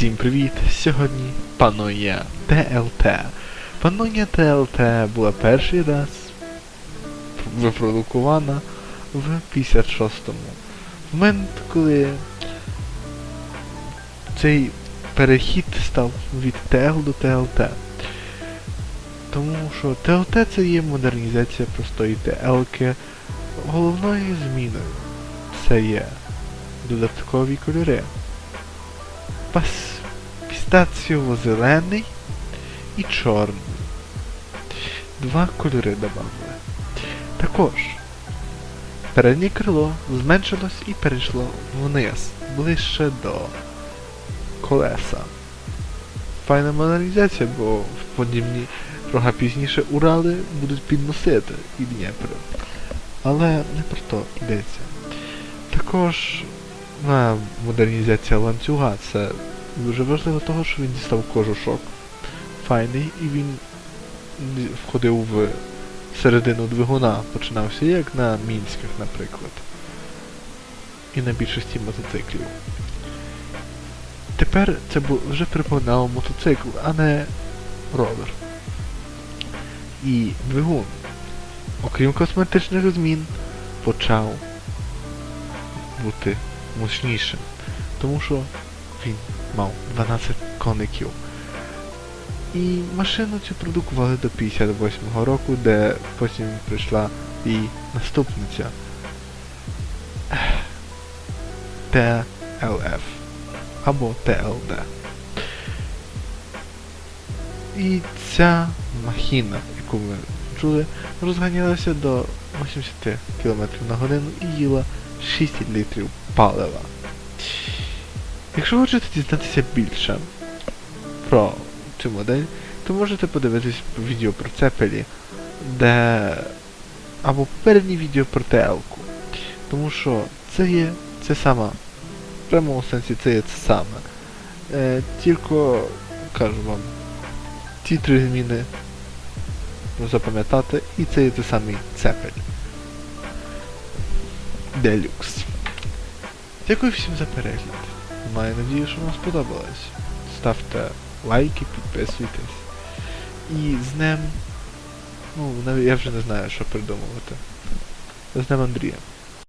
Всім привіт! Сьогодні панує ТЛТ. Панує ТЛТ була перший раз випродукована в 56-му. В момент, коли цей перехід став від ТЛ до ТЛТ. Тому що ТЛТ це є модернізація простої ТЛки. Головною зміною це є додаткові кольори. Пістаціово-зелений і чорний. Два кольори додали. Також переднє крило зменшилось і перейшло вниз, ближче до колеса. Файна модернізація, бо в подібні трохи пізніше Урали будуть підносити і Дніпро. Але не про то йдеться. Також на модернізація ланцюга це дуже важливо того, що він дістав кожушок файний і він входив в середину двигуна, починався як на мінських, наприклад. І на більшості мотоциклів. Тепер це вже припоминало мотоцикл, а не ровер. І двигун, окрім косметичних змін, почав бути мощнішим. Тому що він мав 12 коників. І машину цю продукували до 58-го року, де потім прийшла і наступниця TLF або TLD. І ця махіна, яку ми чули, розганялася до 80 км на годину і їла 6 літрів палива. Якщо хочете дізнатися більше про цю модель, то можете подивитись відео про Цепелі, де або попереднє відео про ТЛ-ку. Тому що це є це саме, в прямому сенсі це є це саме. Е, тільки кажу вам, ці три зміни запам'ятати, і це є той самий Цепель. Делюкс. Дякую всім за перегляд. Маю надію, що вам сподобалось. Ставте лайки, підписуйтесь. І з ним... Ну, я вже не знаю, що придумувати. З ним Андрія.